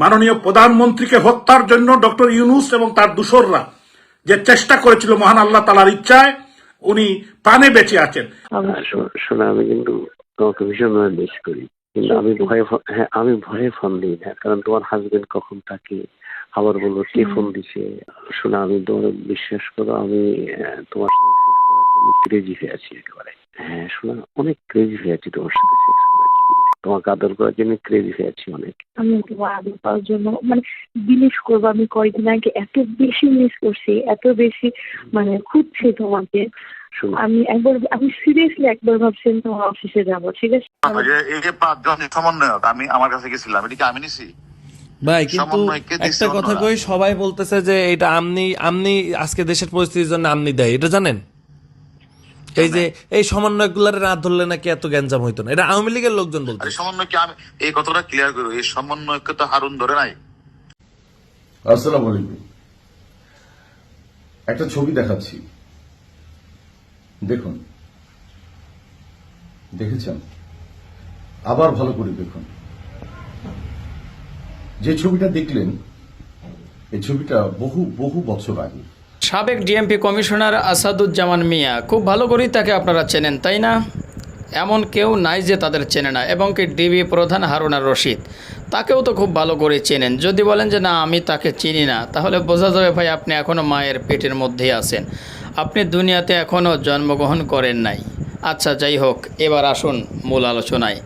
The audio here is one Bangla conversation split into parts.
মাননীয় প্রধানমন্ত্রীকে হত্যার জন্য ডক্টর ইউনুস এবং তার দূষররা যে চেষ্টা করেছিল মহান আল্লাহ তালার ইচ্ছায় উনি প্রাণে বেঁচে আছেন। শোনো আমি কিন্তু তোমাকে ভীষণভাবে মিস করি। কিন্তু আমি ভয়ে হ্যাঁ আমি ভয়ে ফোন দিই না কারণ তোমার হাজবেন্ড কখন থাকে আবার বলব কে ফোন দিছে? শোনো আমি তোমার বিশ্বাস করো আমি আহ, তোমার সাথে সেক্স করার জন্য ক্রেজি হয়ে আছি একেবারে। হ্যাঁ শোনো অনেক ক্রেজি হয়ে আছি তোমার সাথে তোমাকে আদর করার জন্য ক্রেজি হয়ে আছি অনেক। আমি তোমার আদর পাওয়ার জন্য মানে বিলিভ করব আমি কয়েকদিন আগে এত বেশি মিস করছি এত বেশি মানে খুঁজছি তোমাকে। আমি একবার আমি সিরিয়াসলি একবার ভাবছি আমি তোমার অফিসে যাব ঠিক আছে? এই যে- এই যে পাঁচজন সমন্বয়ক আমি আমার কাছে গেছিলাম এটা কি আমি নিছি। ভাই কিন্তু একটা কথা কই সবাই বলতেছে যে এটা আমনি আমনি আজকে দেশের পরিস্থিতির জন্য আমনি দেয় এটা জানেন? এই যে এই সমন্বয়গুলার রাত ধরলে নাকি এত গ্যাঞ্জাম হইতো না? এটা আওয়ামী লীগের লোকজন বলতে আরে সমন্বয়কে আমি এই কথাটা ক্লিয়ার করব। এই সমন্বয়কে তো হারুন ধরে নাই। আসসালামু আলাইকুম। একটা ছবি দেখাচ্ছি। দেখুন। দেখেছেন? আবার ভালো করে দেখুন। যে ছবিটা দেখলেন এই ছবিটা বহু বহু বছর আগে। সাবেক ডিএমপি কমিশনার আসাদুজ্জামান মিয়া, খুব ভালো করেই তাকে আপনারা চেনেন, তাই না? এমন কেউ নাই যে তাদের চেনে না, এবং কি ডিবি প্রধান হারুনার রশিদ, তাকেও তো খুব ভালো করে চেনেন। যদি বলেন যে না, আমি তাকে চিনি না, তাহলে বোঝা যাবে ভাই আপনি এখনও মায়ের পেটের মধ্যেই আছেন। আপনি দুনিয়াতে এখনও জন্মগ্রহণ করেন নাই। আচ্ছা যাই হোক, এবার আসুন মূল আলোচনায়।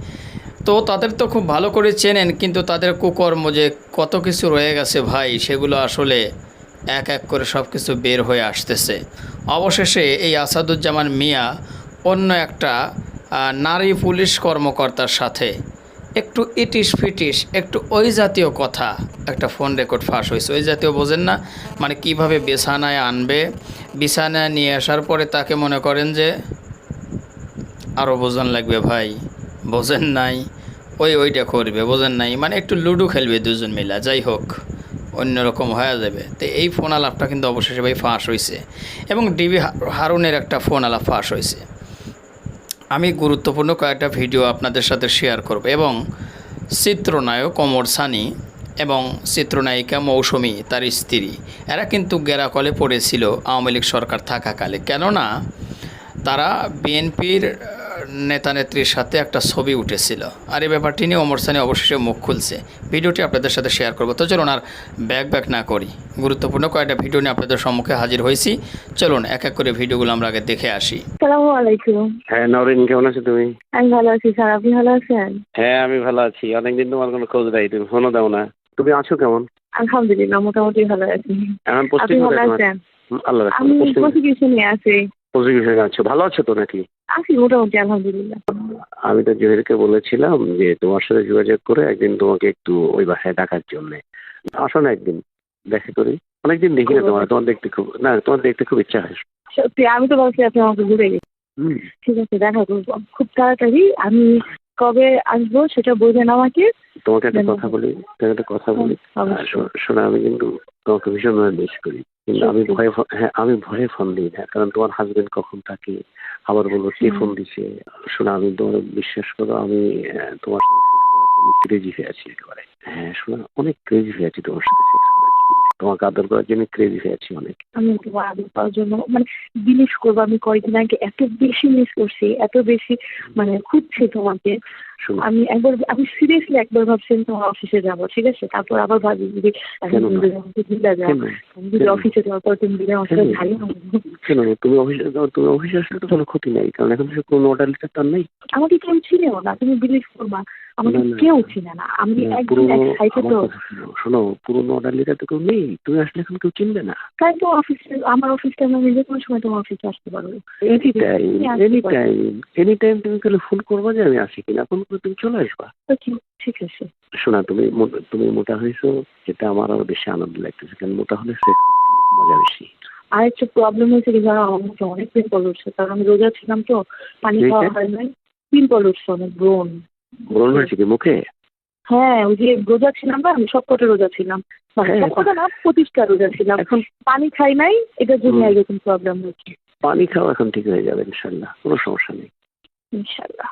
তো তাদের তো খুব ভালো করে চেনেন, কিন্তু তাদের কুকর্ম যে কত কিছু রয়ে গেছে ভাই, সেগুলো আসলে এক এক করে সব কিছু বের হয়ে আসতেছে। অবশেষে এই আসাদুজ্জামান মিয়া অন্য একটা নারী পুলিশ কর্মকর্তার সাথে একটু ইটিস ফিটিস, একটু ওই জাতীয় কথা, একটা ফোন রেকর্ড ফাঁস হয়েছে। ওই জাতীয় বোঝেন না মানে কীভাবে বিছানায় আনবে। বিছানায় নিয়ে আসার পরে তাকে মনে করেন যে আরও বোঝন লাগবে ভাই, বোঝেন নাই, ওই ওইটা করবে, বোঝেন নাই। মানে একটু লুডো খেলবে দুজন মিলা, যাই হোক। অন্যরকম হয়ে যাবে। তো এই ফোন আলাপটা কিন্তু অবশেষে ভাই ফাঁস হয়েছে এবং ডিবি হারুনের একটা ফোন আলাপ ফাঁস হয়েছে আমি গুরুত্বপূর্ণ কয়েকটা ভিডিও আপনাদের সাথে শেয়ার করব এবং চিত্রনায়ক অমর সানি এবং চিত্রনায়িকা মৌসুমী, তার স্ত্রী, এরা কিন্তু গেরাকলে পড়েছিল আওয়ামী লীগ সরকার থাকাকালে। কেননা তারা বিএনপির নেতা নেত্রীর সাথে একটা ছবি উঠেছিল। আর এই ব্যাপারটি নিয়ে অমর সানি অবশেষে মুখ খুলছে। ভিডিওটি আপনাদের সাথে শেয়ার করব। তো চলুন আর ব্যাক ব্যাক না করি। গুরুত্বপূর্ণ কয়েকটা ভিডিও নিয়ে আপনাদের সম্মুখে হাজির হয়েছি। চলুন এক এক করে ভিডিওগুলো আমরা আগে দেখে আসি। সালামু আলাইকুম। হ্যাঁ নরেন কেমন আছো তুমি? আমি ভালো আছি স্যার। আপনি ভালো আছেন? হ্যাঁ আমি ভালো আছি। অনেকদিন তোমার কোনো খোঁজ নাই। তুমি ফোনও দাও না। তুমি আছো কেমন? আলহামদুলিল্লাহ মোটামুটি ভালো আছি। আপনি পোস্টিং আল্লাহ আমি প্রসিকিউশনে আছি। প্রসিকিউশনে আছো। ভালো আছো তো নাকি? আছি মোটামুটি আলহামদুলিল্লাহ। আমি তো জহিরকে বলেছিলাম যে তোমার সাথে যোগাযোগ করে একদিন তোমাকে একটু ওই বাসায় ডাকার জন্য। আসো না একদিন দেখা করি। অনেকদিন দেখি না তোমার তোমার দেখতে খুব না তোমার দেখতে খুব ইচ্ছা হয়। সত্যি আমি তো ভাবছি আপনি আমাকে ঘুরে হুম। ঠিক আছে দেখা করব খুব তাড়াতাড়ি আমি কবে আসব সেটা বলবেন আমাকে। তোমাকে একটা কথা বলি তোমাকে একটা কথা বলি। আর শো- শোনো আমি কিন্তু তোমাকে ভীষণভাবে মিস করি। কিন্তু আমি ভয়ে হ্যাঁ আমি ভয়ে ফোন দিই না কারণ তোমার হাজবেন্ড কখন থাকে আবার বলব কে ফোন দিছে। শোনো আমি তোমার বিশ্বাস করো আমি তোমার সাথে সেক্স করার জন্য ক্রেজি হয়ে আছি একেবারে। হ্যাঁ শোনো অনেক ক্রেজি হয়ে আছি তোমার সাথে সেক্স তোমাকে আদর করার জন্য ক্রেজি হয়ে আছি অনেক। আমি তোমার আদর পাওয়ার জন্য মানে বিলিভ করব আমি কয়েকদিন আগে এত বেশি মিস করছি এত বেশি মানে খুঁজছি তোমাকে। আমি একবার আমি সিরিয়াসলি একবার ভাবছি আমি তোমার অফিসে যাব ঠিক আছে? তারপর আবার ভাবি না? যদি ভুলে যাও যদি অফিসে যাওয়ার পর তুমি যদি আমার সাথে ভালো কেন তুমি অফিসে তুমি অফিসে আসলে তো কোনো ক্ষতি নাই কারণ এখন তো কোনো অর্ডার লিটার তার নেই। আমাকে কেউ চিনেও না তুমি বিলিভ করবা। আমাকে। কেউ চিনে না। আমি একদম এক তো শোনো, পুরোনো তো কেউ নেই। তুমি আসলে এখন কেউ চিনবে না। তাই তো অফিসে আমার আমি যে কোনো সময় তোমার অফিসে আসতে পারব। এনি টাইম তুমি এনি টাইম এনি টাইম তুমি তাহলে ফোন করবা যে আমি আসি কিনা ফোন করে তুমি চলে আসবা। ঠিক আছে। শোনা তুমি তুমি মোটা হয়েছো যেটা আমার আরও বেশি আনন্দ লাগতেছে কারণ মোটা হলে সেক্স মজা বেশি। আর একটু প্রবলেম হয়েছে কি জানো আমার অনেক পিম্পল উঠছে। কারণ আমি রোজা ছিলাম তো পানি? খাওয়া হয় নাই। পিম্পল উঠছে অনেক ব্রণ ব্রণ হয়েছে কি মুখে? হ্যাঁ ওই যে রোজা ছিলাম না আমি সবকটা রোজা ছিলাম। মানে হ্যাঁ। সবকটা না পঁচিশটা রোজা ছিলাম। এখন পানি খাই নাই এটার জন্য এরকম প্রবলেম হচ্ছে পানি খাও এখন ঠিক হয়ে যাবে ইনশাল্লাহ কোনো সমস্যা নেই। ইনশাল্লাহ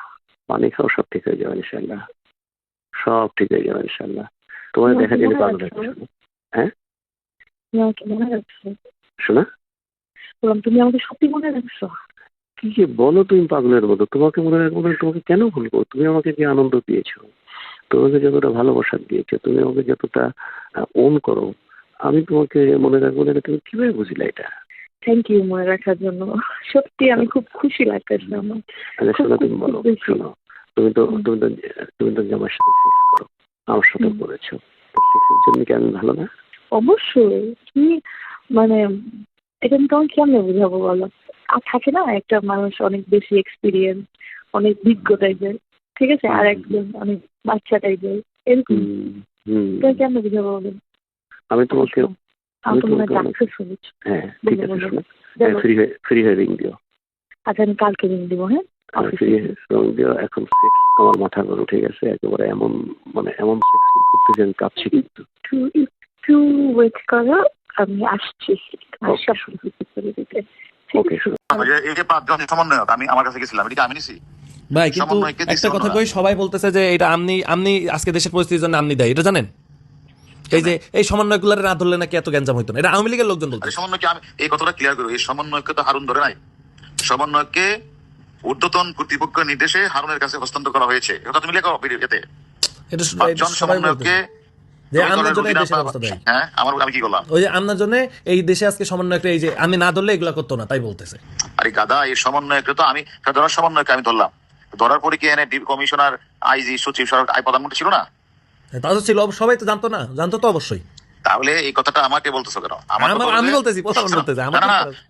পানি খাও সব ঠিক হয়ে যাবে ইনশাল্লাহ সব ঠিক হয়ে যাবে ইনশাল্লাহ তোমার দেখা মনে পাগল হ্যাঁ মনে শোনা? বললাম তুমি আমাকে সত্যি মনে রাখছো? কি যে বলো তুমি পাগলের মতো? তোমাকে মনে রাখব না তোমাকে কেন ভুলবো তুমি আমাকে যে আনন্দ দিয়েছ তোমাকে যতটা ভালোবাসা দিয়েছ তুমি আমাকে যতটা ওন করো আমি তোমাকে মনে রাখব না তুমি কীভাবে বুঝলে এটা? থ্যাংক ইউ মনে রাখার জন্য। সত্যি আমি খুব খুশি লাগতেছে আমার। আচ্ছা শোনো তুমি বলো শোনো। তুমি তো তুমি তো তুমি তো জামার সাথে সেক্স করো আমার সাথে। করেছ। সেক্সের জন্য কি আমি ভালো না? অবশ্যই। কি মানে এটা আমি তোমাকে কেমনে বুঝাবো বলো? আর থাকে না একটা মানুষ অনেক বেশি এক্সপিরিয়েন্স অনেক বিজ্ঞ টাইপের ঠিক আছে? আর একজন অনেক বাচ্চা টাইপের এরকম। কেমনে বুঝাবো বলো? আমি তোমাকে হয় তোমাকে ডাক্তার শুনেছি। হ্যাঁ ঠিক আছে শোনো। ফ্রি হয়ে ফ্রি হয়ে রিং দিও। আচ্ছা আমি কালকে রিং দিব হ্যাঁ? হয়ে এখন সেক্স আমার মাথার উপর উঠে গেছে একেবারে এমন মানে এমন সেক্স করতে যে আমি কাঁপছি কিন্তু। একটু ওয়েট করো। আমি আসছি। এই যে পাঁচজন সমন্বয়ক আমি আমার কাছে গেছিলাম এটা আমি নিছি? ভাই কিন্তু একটা কথা কই সবাই বলতেছে যে এটা আমনি আমনি আজকে দেশের পরিস্থিতির জন্য আমনি দেয় এটা জানেন? এই যে এই সমন্বয়গুলোর না ধরলে নাকি এত গ্যাঞ্জাম হইতো না? এটা আওয়ামী লীগের লোকজন সমন্বয়কে আমি এই কথাটা ক্লিয়ার করব এই সমন্বয়কে তো হারুন ধরে নাই। সমন্বয়কে ঊর্ধ্বতন কর্তৃপক্ষের নির্দেশে হারুনের কাছে হস্তান্তর করা হয়েছে। এটা তুমি লেখো এটা সবাই যে জন্য দেশের অবস্থা দেয়। হ্যাঁ আমার আমি কি করলাম ওই যে আমনার জন্য এই দেশে আজকে এই যে আমি না ধরলে এগুলা করতো না তাই বলতেছে। আরে গাদা এই সমন্বয়কে তো আমি ধরার সমন্বয়কে আমি ধরলাম। ধরার পরে কি এনে ডিপ কমিশনার আইজি সচিব সরকার আই প্রধানমন্ত্রী ছিল না? তা তো ছিল সবাই তো জানতো না জানতো তো অবশ্যই। তাহলে এই কথাটা আমাকে বলতেছো কেন? কথা আমি বলতে- বলতেছি,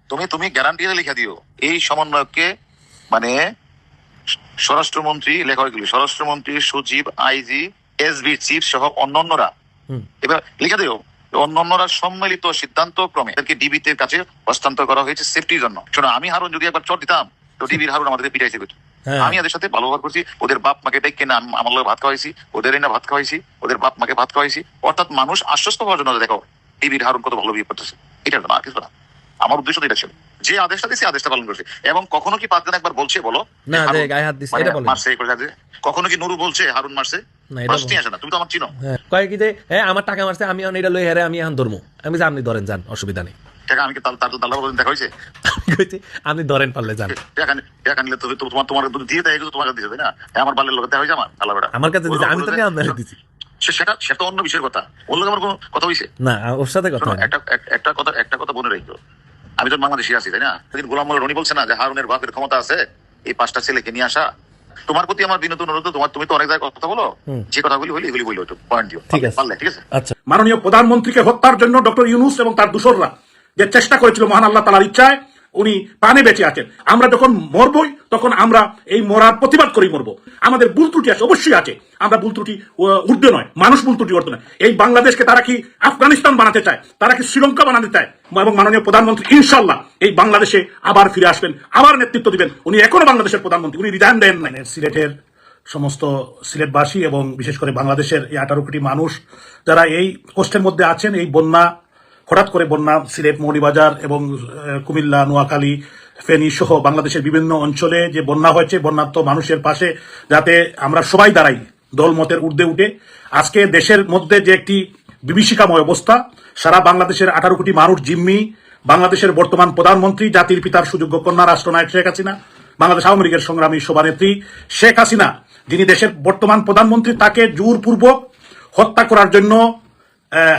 তুমি তুমি গ্যারান্টি লিখে দিও। এই সমন্বয়ককে মানে স্বরাষ্ট্রমন্ত্রী লেখা হয়েছিল স্বরাষ্ট্রমন্ত্রী সচিব আইজি এসবি চিফ সহ অন্যান্যরা। এবার লিখে দিও অন্যান্যরা সম্মিলিত সিদ্ধান্ত ক্রমে এদেরকে ডিবিতে কাছে হস্তান্তর করা হয়েছে সেফটির জন্য। শোনো আমি হারুন যদি একবার চট দিতাম তো ডিবির হারুন আমাদের পিটাইছে কিন্তু। হ্যাঁ। আমি এদের সাথে ভালো ব্যবহার করছি ওদের বাপ মাকে ডেকে না আম- আমার লোক ভাত খাওয়াইছি ওদের না ভাত খাওয়াইছি ওদের বাপ মাকে ভাত খাওয়াইছি। অর্থাৎ মানুষ আশ্বস্ত হওয়ার জন্য দেখো টিভির হারুন কত ভালো বিয়ে করতেছে। এটা না কিছু না। আমার উদ্দেশ্য এটা ছিল। যে আদেশটা দিয়েছে আদেশটা পালন করছে। এবং কখনো কি পাঁচজন একবার বলছে বলো? না, গায়ে হাত দিছে, মানে এটা বলেন। মারছে কখনো কি নুরু বলছে হারুন মারছে? না, এটা প্রশ্নই আসে না তুমি তো আমার চিনো। কয় কি যে হ্যাঁ আমার টাকা মারছে আমি এটা লই হেরে আমি এখন ধরবো আমি আপনি ধরেন যান অসুবিধা নেই। টাকা আমি দেখা হয়েছে? আপনি ধরেন পারলে যান। তো তোমার তোমার দিয়ে দেয় কাছে দিয়েছে না? আমার বালের লোক দেখা হয়েছে আমার আমার কাছে দিছে আমি তো আপনার দিছি। সেটা সেটা অন্য বিষয়ের কথা। ওর লোক আমার কোনো কথা হয়েছে না ওর সাথে কথা একটা একটা কথা একটা কথা মনে রাখো। আমি তো বাংলাদেশে আছি তাই না? সেদিন গোলাম মোল্লা রনি বলছে না যে হারুনের বাপের ক্ষমতা আছে এই পাঁচটা ছেলেকে নিয়ে আসা। তোমার প্রতি আমার বিনোদন অনুরোধ তোমার তুমি তো অনেক জায়গায় কথা বলো। যে কথাগুলি হইলে এগুলি বলল একটু পয়েন্ট দিও। ঠিক আছে। পারলে ঠিক আছে? আচ্ছা। মাননীয় প্রধানমন্ত্রীকে হত্যার জন্য ডক্টর ইউনুস এবং তার দূষররা যে চেষ্টা করেছিল মহান আল্লাহ তালার ইচ্ছায় উনি প্রাণে বেঁচে আছেন। আমরা যখন মরবই তখন আমরা এই মরার প্রতিবাদ করেই মরবো। আমাদের ভুল ত্রুটি আছে অবশ্যই আছে। আমরা ভুল ত্রুটি আহ, নয় মানুষ ভুল ত্রুটি ঊর্ধ্বে নয়। এই বাংলাদেশকে তারা কি আফগানিস্তান বানাতে চায়? তারা কি শ্রীলঙ্কা বানাতে চায়? এবং মাননীয় প্রধানমন্ত্রী ইনশাল্লাহ এই বাংলাদেশে আবার ফিরে আসবেন আবার নেতৃত্ব দিবেন। উনি এখনও বাংলাদেশের প্রধানমন্ত্রী উনি রিজাইন দেন নাই। সিলেটের সমস্ত সিলেটবাসী এবং বিশেষ করে বাংলাদেশের এই আঠারো কোটি মানুষ যারা এই কষ্টের মধ্যে আছেন এই বন্যা হঠাৎ করে বন্যা, সিলেট, মৌলিবাজার এবং কুমিল্লা, নোয়াখালী, ফেনী সহ বাংলাদেশের বিভিন্ন অঞ্চলে যে বন্যা হয়েছে বন্যাত্ম মানুষের পাশে, যাতে আমরা সবাই দাঁড়াই, দলমতের ঊর্ধ্বে উঠে। আজকে দেশের মধ্যে যে একটি বিভীষিকাময় অবস্থা, সারা বাংলাদেশের আঠারো কোটি মানুষ জিম্মি, বাংলাদেশের বর্তমান প্রধানমন্ত্রী, জাতির পিতার সুযোগ্য কন্যা রাষ্ট্রনায়ক শেখ হাসিনা, বাংলাদেশ আওয়ামী লীগের সংগ্রামী সভানেত্রী শেখ হাসিনা, যিনি দেশের বর্তমান প্রধানমন্ত্রী, তাকে জোরপূর্বক হত্যা করার জন্য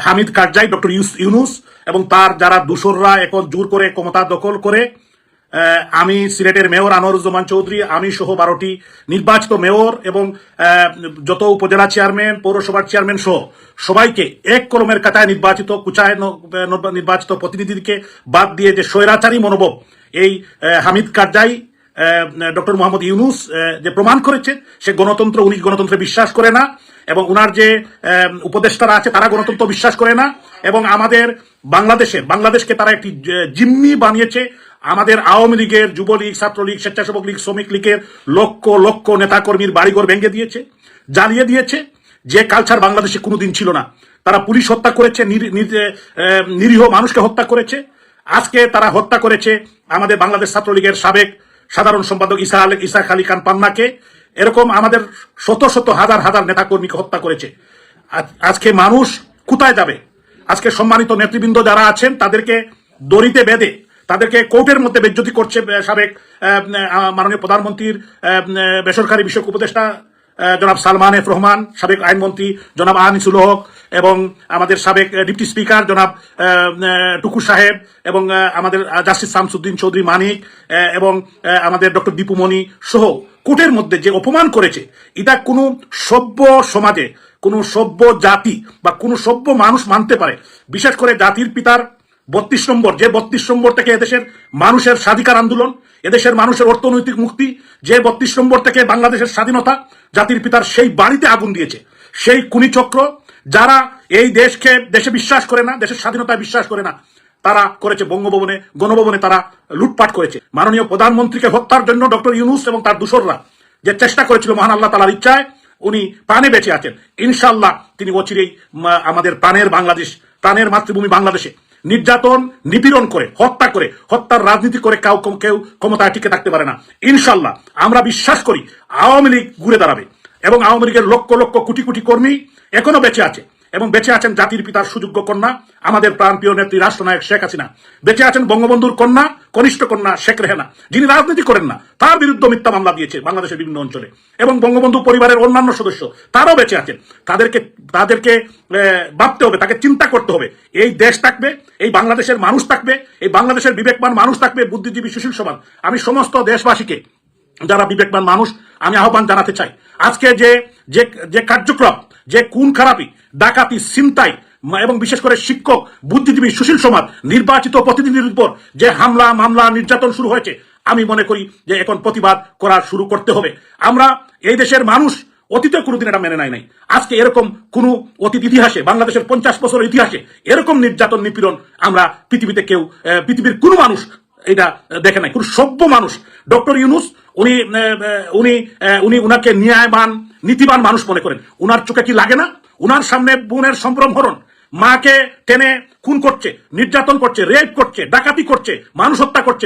হামিদ কারজাই, ডক্টর ইউনুস এবং তার যারা দূষররা এখন জোর করে ক্ষমতা দখল করে আমি সিলেটের মেয়র আনোয়ারুজ্জামান চৌধুরী, আমি সহ বারোটি নির্বাচিত মেয়র এবং যত উপজেলা চেয়ারম্যান, পৌরসভার চেয়ারম্যান সহ সবাইকে এক কলমের কাতায় নির্বাচিত, কুচায় নির্বাচিত প্রতিনিধিকে বাদ দিয়ে যে স্বৈরাচারী মনোভাব, এই হামিদ কারজাই ডক্টর মোহাম্মদ ইউনুস যে প্রমাণ করেছে, সে গণতন্ত্র, উনি গণতন্ত্রে বিশ্বাস করে না এবং উনার যে উপদেষ্টারা আছে, তারা গণতন্ত্র বিশ্বাস করে না। এবং আমাদের বাংলাদেশে বাংলাদেশকে তারা একটি জিম্মি বানিয়েছে। আমাদের আওয়ামী লীগের যুবলীগ, ছাত্রলীগ, স্বেচ্ছাসেবক লীগ, শ্রমিক লীগের লক্ষ লক্ষ নেতাকর্মীর বাড়িঘর ভেঙে দিয়েছে, জ্বালিয়ে দিয়েছে। যে কালচার বাংলাদেশে কোনোদিন ছিল না। তারা পুলিশ হত্যা করেছে, নির- নির- নিরীহ মানুষকে হত্যা করেছে। আজকে তারা হত্যা করেছে আমাদের বাংলাদেশ ছাত্রলীগের সাবেক সাধারণ সম্পাদক ইসা ইসা আলী খান পান্নাকে। এরকম আমাদের শত শত হাজার হাজার নেতাকর্মীকে হত্যা করেছে। আজ- আজকে মানুষ কোথায় যাবে? আজকে সম্মানিত নেতৃবৃন্দ যারা আছেন, তাদেরকে দড়িতে বেঁধে, তাদেরকে কোর্টের মধ্যে বেজ্জতি করছে সাবেক মাননীয় প্রধানমন্ত্রীর বেসরকারি বিষয়ক উপদেষ্টা জনাব সালমান এফ রহমান, সাবেক আইনমন্ত্রী, জনাব আনিসুল হক এবং আমাদের সাবেক ডিপটি স্পিকার জনাব টুকু সাহেব এবং আমাদের জাস্টিস শামসুদ্দিন চৌধুরী মানিক এবং আমাদের ডক্টর দীপুমণি সহ কোর্টের মধ্যে যে অপমান করেছে, এটা কোনো সভ্য সমাজে, কোনো সভ্য জাতি বা কোনো সভ্য মানুষ মানতে পারে। বিশেষ করে জাতির পিতার বত্রিশ নম্বর, যে বত্রিশ নম্বর থেকে এদেশের মানুষের স্বাধিকার আন্দোলন এদেশের মানুষের অর্থনৈতিক মুক্তি, যে বত্রিশ নম্বর থেকে বাংলাদেশের স্বাধীনতা জাতির পিতার সেই বাড়িতে আগুন দিয়েছে। সেই কুনিচক্র যারা এই দেশকে দেশে বিশ্বাস করে না, দেশের স্বাধীনতায় বিশ্বাস করে না, তারা করেছে বঙ্গভবনে, গণভবনে তারা লুটপাট করেছে। মাননীয় প্রধানমন্ত্রীকে হত্যার জন্য ডক্টর ইউনুস এবং তার দূসররা যে চেষ্টা করেছিল মহান আল্লাহ তালার ইচ্ছায়, উনি প্রাণে বেঁচে আছেন। ইনশাল্লাহ তিনি অচিরেই আমাদের প্রাণের বাংলাদেশ, প্রাণের মাতৃভূমি বাংলাদেশে নির্যাতন, নিপীড়ন করে, হত্যা করে, হত্যার রাজনীতি করে কাউ কেউ- ক্ষমতায় টিকে থাকতে পারে না। ইনশাল্লাহ, আমরা বিশ্বাস করি আওয়ামী লীগ ঘুরে দাঁড়াবে এবং আওয়ামী লীগের লক্ষ লক্ষ কোটি কোটি কর্মী এখনও বেঁচে আছে। এবং বেঁচে আছেন জাতির পিতার সুযোগ্য কন্যা, আমাদের প্রাণপ্রিয় নেত্রী রাষ্ট্রনায়ক শেখ হাসিনা। বেঁচে আছেন বঙ্গবন্ধুর কন্যা, কনিষ্ঠ কন্যা শেখ রেহানা। যিনি রাজনীতি করেন না, তার বিরুদ্ধে মিথ্যা মামলা দিয়েছে বাংলাদেশের বিভিন্ন অঞ্চলে। এবং বঙ্গবন্ধু পরিবারের অন্যান্য সদস্য, তারাও বেঁচে আছেন। তাদেরকে তাদেরকে ভাবতে হবে, তাকে চিন্তা করতে হবে। এই দেশ থাকবে, এই বাংলাদেশের মানুষ থাকবে, এই বাংলাদেশের বিবেকবান মানুষ থাকবে, বুদ্ধিজীবী সুশীল সমান আমি সমস্ত দেশবাসীকে, যারা বিবেকবান মানুষ, আমি আহ্বান জানাতে চাই। আজকে যে যে কার্যক্রম যে খুন খারাপি ডাকাতি চিন্তাই এবং বিশেষ করে শিক্ষক, বুদ্ধিজীবী সুশীল সমাজ, নির্বাচিত প্রতিনিধির উপর যে হামলা, মামলা, নির্যাতন শুরু হয়েছে, আমি মনে করি যে এখন প্রতিবাদ করা শুরু করতে হবে। আমরা এই দেশের মানুষ, অতীতে কোনোদিন এটা মেনে নেয় নাই। আজকে এরকম কোন অতীত ইতিহাসে, বাংলাদেশের পঞ্চাশ বছরের ইতিহাসে, এরকম নির্যাতন, নিপীড়ন আমরা পৃথিবীতে কেউ পৃথিবীর কোনো মানুষ এটা দেখে নাই। কোন সভ্য মানুষ, ডক্টর ইউনুস, উনি উনি উনি উনাকে ন্যায়বান, নীতিবান মানুষ মনে করেন। উনার চোখে কি লাগে না? উনার সামনে বোনের সম্ভ্রম হরণ। মাকে টেনে খুন করছে, নির্যাতন করছে, রেপ করছে, ডাকাতি করছে, মানুষ হত্যা করছে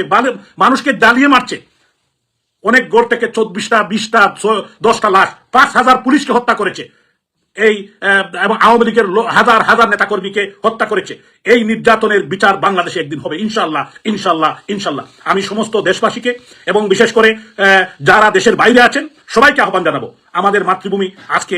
মানুষকে জ্বালিয়ে মারছে। অনেক গড় থেকে চব্বিশটা, বিশটা দশটা লাশ, পাঁচ হাজার পুলিশকে হত্যা করেছে। এই আওয়ামী লীগের হাজার হাজার নেতাকর্মীকে হত্যা করেছে। এই নির্যাতনের বিচার বাংলাদেশে একদিন হবে। ইনশাল্লাহ ইনশাল্লাহ ইনশাল্লাহ আমি সমস্ত দেশবাসীকে এবং বিশেষ করে যারা দেশের বাইরে আছেন, সবাইকে আহ্বান জানাব। আমাদের মাতৃভূমি আজকে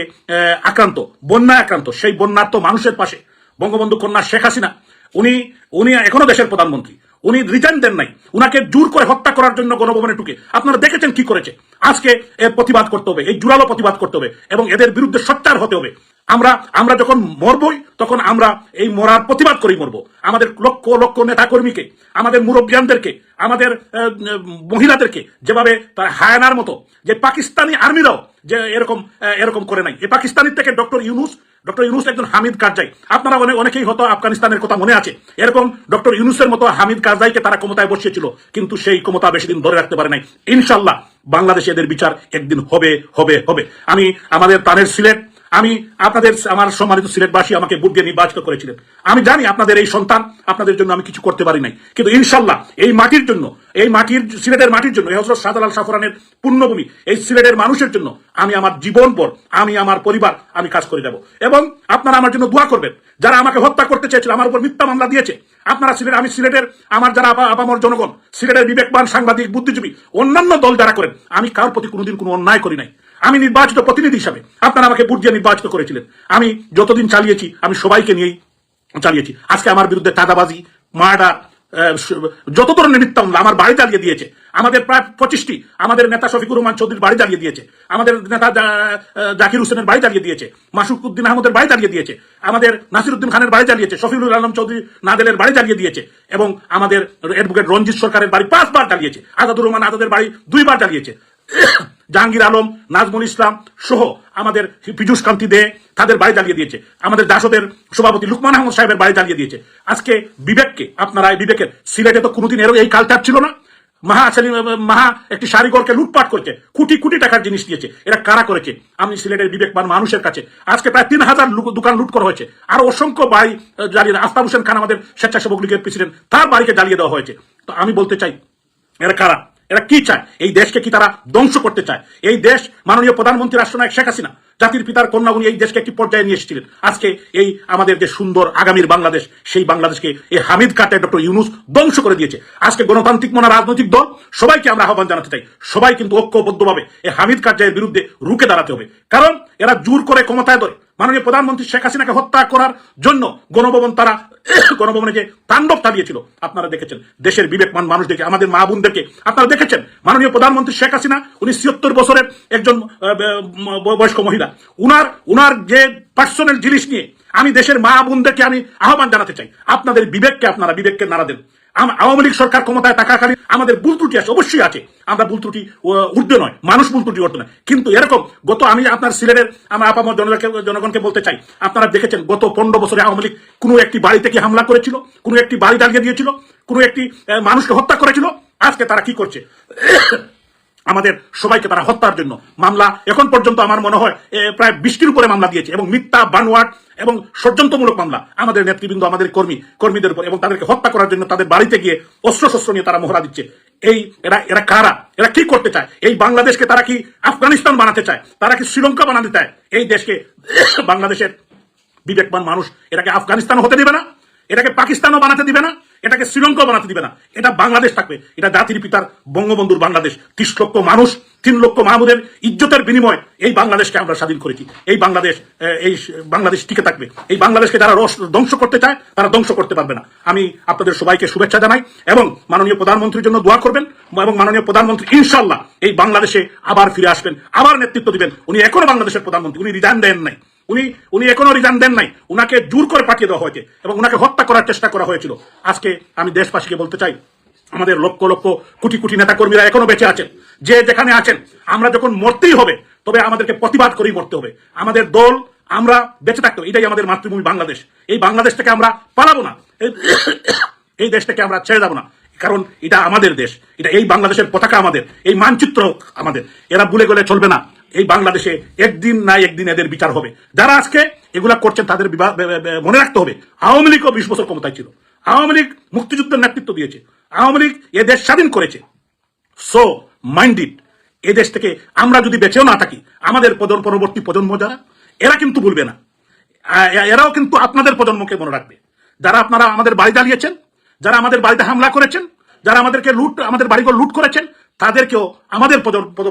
আক্রান্ত বন্যা আক্রান্ত। সেই বন্যার্ত মানুষের পাশে বঙ্গবন্ধু কন্যা শেখ হাসিনা, উনি উনি এখনও দেশের প্রধানমন্ত্রী। উনি রিজাইন দেন নাই। উনাকে জোর করে হত্যা করার জন্য গণভবনে ঢুকে। আপনারা দেখেছেন কি করেছে। আজকে এর প্রতিবাদ করতে হবে, এই জোরালো প্রতিবাদ করতে হবে এবং এদের বিরুদ্ধে সত্যার হতে হবে। আমরা আমরা যখন মরবই, তখন আমরা এই মরার প্রতিবাদ করেই মরবো। আমাদের লক্ষ লক্ষ নেতা কর্মীকে আমাদের মুরব্বিয়ানদেরকে আমাদের মহিলাদেরকে যেভাবে তার হায়ানার মতো, যে পাকিস্তানি আর্মিরাও যে এরকম এরকম করে নাই। এই পাকিস্তানি থেকে ডক্টর ইউনুস ডক্টর ইউনুস একজন হামিদ কারজাই। আপনারা অনেক অনেকেই হয়তো আফগানিস্তানের কথা মনে আছে। এরকম ডক্টর ইউনুসের মতো হামিদ কারজাইকে তারা ক্ষমতায় বসিয়েছিল, কিন্তু সেই ক্ষমতা বেশি দিন ধরে রাখতে পারে নাই। ইনশাল্লাহ বাংলাদেশে এদের বিচার একদিন হবে হবে হবে। আমি আমাদের তানের সিলেট আমি আপনাদের, আমার সম্মানিত সিলেটবাসী আমাকে ভোট দিয়ে নির্বাচিত করেছিলেন। আমি জানি আপনাদের এই সন্তান, আপনাদের জন্য আমি কিছু করতে পারি নাই। কিন্তু ইনশাল্লাহ এই মাটির জন্য, এই মাটির, সিলেটের মাটির জন্য হজরত শাহজালাল সাফরানের পুণ্যভূমি, এই সিলেটের মানুষের জন্য আমি আমার জীবন পর আমি আমার পরিবার, আমি কাজ করে যাব। এবং আপনারা আমার জন্য দোয়া করবেন। যারা আমাকে হত্যা করতে চেয়েছিল, আমার উপর মিথ্যা মামলা দিয়েছে, আপনারা সিলেট, আমি সিলেটের, আমার যারা আপামর জনগণ, সিলেটের বিবেকবান সাংবাদিক, বুদ্ধিজীবী, অন্যান্য দল যারা করেন, আমি কারোর প্রতি কোনোদিন কোনো অন্যায় করি নাই। আমি নির্বাচিত প্রতিনিধি হিসাবে আপনারা আমাকে ভোট দিয়ে নির্বাচিত করেছিলেন। আমি যতদিন চালিয়েছি, আমি সবাইকে নিয়েই চালিয়েছি। আজকে আমার বিরুদ্ধে চাঁদাবাজি, মার্ডার যত ধরনের মিথ্যা মামলা আমার বাড়ি জ্বালিয়ে দিয়েছে। আমাদের প্রায় পঁচিশটি, আমাদের নেতা শফিকুর রহমান চৌধুরীর বাড়ি জ্বালিয়ে দিয়েছে। আমাদের নেতা জাকির হোসেনের বাড়ি জ্বালিয়ে দিয়েছে। মাসুক উদ্দিন আহমদের বাড়ি জ্বালিয়ে দিয়েছে। আমাদের নাসির উদ্দিন খানের বাড়ি জ্বালিয়েছে। শফিউল আলম চৌধুরী নাদেলের বাড়ি জ্বালিয়ে দিয়েছে। এবং আমাদের অ্যাডভোকেট রঞ্জিত সরকারের বাড়ি পাঁচবার জ্বালিয়েছে। আজাদুর রহমান আজাদের বাড়ি দুইবার জ্বালিয়েছে। জাহাঙ্গীর আলম, নাজমুল ইসলাম সহ আমাদের পীযুষ কান্তি দে তাদের বাড়ি জ্বালিয়ে দিয়েছে। আমাদের দাসদের সভাপতি লুকমান আহমদ সাহেবের বাড়ি জ্বালিয়ে দিয়েছে। আজকে বিবেককে, আপনারা এই বিবেকের, সিলেটে তো কোনোদিন এর এই কালচার ছিল না? মাহা সেলিম, মাহা একটি শাড়িঘরকে লুটপাট করেছে, কোটি কোটি টাকার জিনিস দিয়েছে, এরা কারা করেছে? আমি সিলেটের বিবেকবান মানুষের কাছে, আজকে প্রায় তিন হাজার দোকান লুট করা হয়েছে। আর অসংখ্য বাড়ি জ্বালিয়ে আস্তাব হোসেন খান আমাদের স্বেচ্ছাসেবক লীগের প্রেসিডেন্ট, তার বাড়িকে জ্বালিয়ে দেওয়া হয়েছে। তো আমি বলতে চাই, এরা কারা? এরা কি চায়? এই দেশকে কি তারা ধ্বংস করতে চায়? এই দেশ মাননীয় প্রধানমন্ত্রী রাষ্ট্রনায়ক শেখ হাসিনা, জাতির পিতার কন্যা উনি এই দেশকে একটি পর্যায়ে নিয়ে এসেছিলেন। আজকে এই আমাদের যে সুন্দর আগামীর বাংলাদেশ, সেই বাংলাদেশকে এই হামিদ কাটে ডক্টর ইউনুস ধ্বংস করে দিয়েছে। আজকে গণতান্ত্রিক মনা রাজনৈতিক দল সবাইকে আমরা আহ্বান জানাতে চাই। সবাই কিন্তু ঐক্যবদ্ধভাবে এই হামিদ কার্যায়ের বিরুদ্ধে রুখে দাঁড়াতে হবে। কারণ এরা জোর করে ক্ষমতায় ধরে। মাননীয় প্রধানমন্ত্রী শেখ হাসিনাকে হত্যা করার জন্য গণভবন তারা, গণভবনে যে তাণ্ডব চালিয়েছিল, আপনারা দেখেছেন। দেশের বিবেকমান মানুষ দেখে, আমাদের মা বোনদেরকে, আপনারা দেখেছেন? মাননীয় প্রধানমন্ত্রী শেখ হাসিনা, উনি ছিয়াত্তর বছরের একজন বয়স্ক মহিলা। উনার উনার যে পার্সোনাল জিনিস নিয়ে আমি দেশের মা বোনদেরকে আমি আহ্বান জানাতে চাই। আপনাদের বিবেককে, আপনারা বিবেককে নাড়া দেন। আওয়ামী লীগ সরকার ক্ষমতায় থাকাকালীন আমাদের ভুল ত্রুটি আছে, অবশ্যই আছে। আমরা ভুল ত্রুটি উর্ধে নয়, মানুষ ভুল ত্রুটি করতে নয়। কিন্তু এরকম, গত আমি আপনার সিলেটের, আমার আপামর জনগণকে বলতে চাই, আপনারা দেখেছেন, গত পনেরো বছরে আওয়ামী লীগ কোনো একটি বাড়িতে কি হামলা করেছিল, কোনো একটি বাড়ি দাঁড়িয়ে দিয়েছিল, কোনো একটি মানুষকে হত্যা করেছিল। আজকে তারা কি করছে? আমাদের সবাইকে তারা হত্যার জন্য। মামলা এখন পর্যন্ত আমার মনে হয় প্রায় বৃষ্টির উপরে মামলা দিয়েছে। এবং মিথ্যা, বানোয়াট এবং ষড়যন্ত্রমূলক মামলা। আমাদের নেতৃবৃন্দ, আমাদের কর্মী, কর্মীদের উপর এবং তাদেরকে হত্যা করার জন্য তাদের বাড়িতে গিয়ে অস্ত্র শস্ত্র নিয়ে তারা মহড়া দিচ্ছে। এই, এরা এরা কারা? এরা কি করতে চায়? এই বাংলাদেশকে তারা কি আফগানিস্তান বানাতে চায়? তারা কি শ্রীলঙ্কা বানাতে চায়? এই দেশকে বাংলাদেশের বিবেকবান মানুষ এটাকে আফগানিস্তান হতে দেবে না? এটাকে পাকিস্তানও বানাতে দিবে না, এটাকে শ্রীলঙ্কা বানাতে দিবে না। এটা বাংলাদেশ থাকবে। এটা জাতির পিতার বঙ্গবন্ধুর বাংলাদেশ। ত্রিশ লক্ষ মানুষ, তিন লক্ষ মাহমুদের ইজ্জতের বিনিময় এই বাংলাদেশকে আমরা স্বাধীন করেছি। এই বাংলাদেশ এই বাংলাদেশ টিকে থাকবে। এই বাংলাদেশকে যারা রস, ধ্বংস করতে চায়, তারা ধ্বংস করতে পারবে না। আমি আপনাদের সবাইকে শুভেচ্ছা জানাই এবং মাননীয় প্রধানমন্ত্রীর জন্য দোয়া করবেন এবং মাননীয় প্রধানমন্ত্রী ইনশাল্লাহ এই বাংলাদেশে আবার ফিরে আসবেন, আবার নেতৃত্ব দিবেন। উনি এখনও বাংলাদেশের প্রধানমন্ত্রী, উনি রিজাইন দেন নাই। উনি উনি এখনও রিজাইন দেন নাই। উনাকে জোর করে পাঠিয়ে দেওয়া হয়েছে এবং উনাকে হত্যা করার চেষ্টা করা হয়েছিল। আজকে আমি দেশবাসীকে বলতে চাই, আমাদের লক্ষ লক্ষ কোটি কোটি নেতা কর্মীরা এখনও বেঁচে আছেন। যে যেখানে আছেন, আমরা যখন মরতেই হবে, তবে আমাদেরকে প্রতিবাদ করেই মরতে হবে। আমাদের দল, আমরা বেঁচে থাকতে এটাই আমাদের মাতৃভূমি বাংলাদেশ। এই বাংলাদেশ থেকে আমরা পালাবো না। এই- এই দেশ থেকে আমরা ছেড়ে যাব না। কারণ এটা আমাদের দেশ। এটা এই বাংলাদেশের পতাকা আমাদের। এই মানচিত্র আমাদের। এরা ভুলে গেলে চলবে না। এই বাংলাদেশে একদিন না একদিন এদের বিচার হবে। যারা আজকে এগুলা করছেন, তাদের মনে রাখতে হবে, আওয়ামী লীগও বিশ বছর ক্ষমতায় ছিল। আওয়ামী লীগ মুক্তিযুদ্ধের নেতৃত্ব দিয়েছে। আওয়ামী লীগ এ দেশ স্বাধীন করেছে। সো মাইন্ডেড এ দেশ থেকে আমরা যদি বেঁচেও না থাকি, আমাদের পরবর্তী প্রজন্ম যারা, এরা কিন্তু ভুলবে না। এরাও কিন্তু আপনাদের প্রজন্মকে মনে রাখবে। যারা আপনারা আমাদের বাড়ি জ্বালিয়েছেন, যারা আমাদের বাড়িতে হামলা করেছেন, যারা আমাদেরকে লুট, আমাদের বাড়িঘর লুট করেছেন তাদেরকেও আমাদের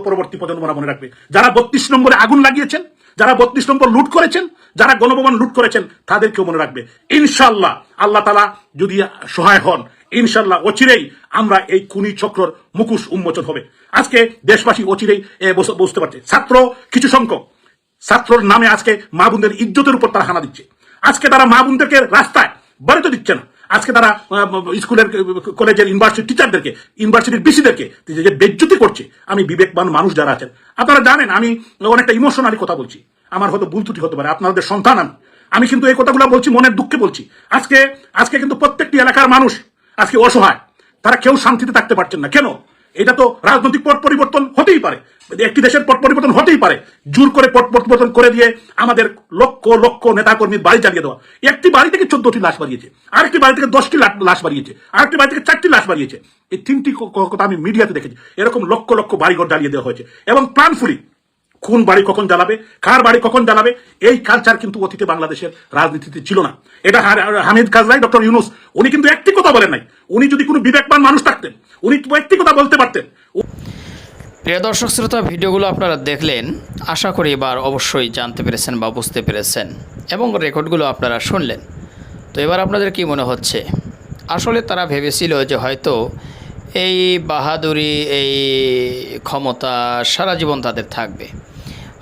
পরবর্তী প্রজন্মরা মনে রাখবে। যারা বত্রিশ নম্বরে আগুন লাগিয়েছেন, যারা বত্রিশ নম্বর লুট করেছেন, যারা গণভবন লুট করেছেন, তাদেরকেও মনে রাখবে। ইনশাল্লাহ আল্লাহ তালা যদি সহায় হন ইনশাল্লাহ অচিরেই আমরা এই কুনি চক্রর মুখোশ উন্মোচন হবে। আজকে দেশবাসী অচিরেই বুঝতে পারছে। ছাত্র কিছু সংখ্যক, ছাত্রর নামে আজকে মা বোনদের ইজ্জতের উপর তারা হানা দিচ্ছে। আজকে তারা মা বোনদেরকে রাস্তায় বাড়িতে দিচ্ছে না। আজকে তারা স্কুলের কলেজের ইউনিভার্সিটি টিচারদেরকে, ইউনিভার্সিটির বিসিদেরকে, যে বেজ্জতি করছে, আমি বিবেকবান মানুষ যারা আছেন, আপনারা জানেন, আমি অনেকটা ইমোশনালি কথা বলছি। আমার হয়তো ভুল ত্রুটি হতে পারে, আপনাদের সন্তান আমি। আমি কিন্তু এই কথাগুলো বলছি, মনের দুঃখে বলছি। আজকে আজকে কিন্তু প্রত্যেকটি এলাকার মানুষ আজকে অসহায়। তারা কেউ শান্তিতে থাকতে পারছেন না। কেন? এটা তো রাজনৈতিক পট পরিবর্তন হতেই পারে। একটি দেশের পট পরিবর্তন হতেই পারে। জোর করে পট পরিবর্তন করে দিয়ে আমাদের লক্ষ লক্ষ নেতাকর্মীর বাড়ি জ্বালিয়ে দেওয়া। একটি বাড়ি থেকে চোদ্দটি লাশ বাড়িয়েছে। আরেকটি বাড়ি থেকে দশটি লাশ বাড়িয়েছে। আরেকটি বাড়ি থেকে চারটি লাশ বাড়িয়েছে। এই তিনটি কথা আমি মিডিয়াতে দেখেছি। এরকম লক্ষ লক্ষ বাড়িঘর জ্বালিয়ে দেওয়া হয়েছে। এবং প্ল্যানফুলি কোন বাড়ি কখন জ্বালাবে, কার বাড়ি কখন জ্বালাবে, এই কালচার কিন্তু অতীতে বাংলাদেশের রাজনীতিতে ছিল না। এটা হামিদ কাজলাই, ডক্টর ইউনুস, উনি কিন্তু একটি কথা বলেন নাই। উনি যদি কোনো বিবেকবান মানুষ থাকতেন, উনি একটি কথা বলতে পারতেন। প্রিয় দর্শক, শ্রোতা, ভিডিওগুলো আপনারা দেখলেন, আশা করি এবার অবশ্যই জানতে পেরেছেন বা বুঝতে পেরেছেন এবং রেকর্ডগুলো আপনারা শুনলেন। তো এবার আপনাদের কি মনে হচ্ছে? আসলে তারা ভেবেছিল যে হয়তো এই বাহাদুরি, এই ক্ষমতা সারা জীবন তাদের থাকবে।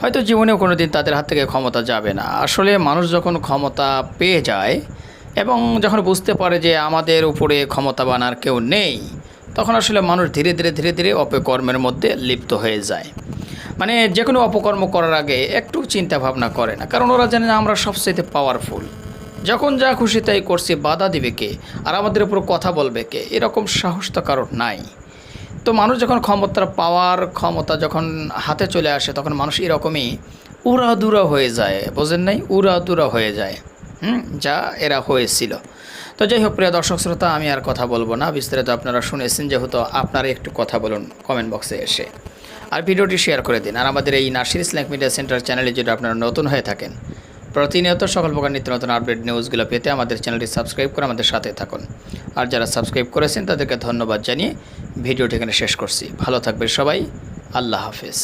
হয়তো জীবনেও কোনো দিন তাদের হাত থেকে ক্ষমতা যাবে না। আসলে মানুষ যখন ক্ষমতা পেয়ে যায় এবং যখন বুঝতে পারে যে আমাদের উপরে ক্ষমতাবান আর কেউ নেই, তখন আসলে মানুষ ধীরে ধীরে ধীরে ধীরে অপকর্মের মধ্যে লিপ্ত হয়ে যায়। মানে যে কোনো অপকর্ম করার আগে একটু চিন্তা ভাবনা করে না, কারণ ওরা জানে আমরা সবচেয়ে পাওয়ারফুল যখন যা খুশি তাই করছি, বাধা দিবে কে? আর আমাদের উপর কথা বলবে কে? এরকম সাহস তো কারোর নাই। তো মানুষ যখন ক্ষমতার পাওয়ার ক্ষমতা যখন হাতে চলে আসে, তখন মানুষ এরকমই উড়াদুরা হয়ে যায়। বোঝেন নাই? উড়াদুরা হয়ে যায়। হুম? যা এরা হয়েছিল। তো যাই হোক, প্রিয় দর্শক শ্রোতা, আমি আর কথা বলব না। বিস্তারিত আপনারা শুনেছেন, যেহেতু আপনারা একটু কথা বলুন কমেন্ট বক্সে এসে। আর ভিডিওটি শেয়ার করে দিন। আর আমাদের এই নার্সির ইসলামিক মিডিয়া সেন্টার চ্যানেলে যদি আপনারা নতুন হয়ে থাকেন প্রতিনিয়ত সকল প্রকার নিত্য নতুন আপডেট নিউজগুলো পেতে আমাদের চ্যানেলটি সাবস্ক্রাইব করে আমাদের সাথে থাকুন। আর যারা সাবস্ক্রাইব করেছেন, তাদেরকে ধন্যবাদ জানিয়ে ভিডিওটি এখানে শেষ করছি। ভালো থাকবে সবাই। আল্লাহ হাফেজ।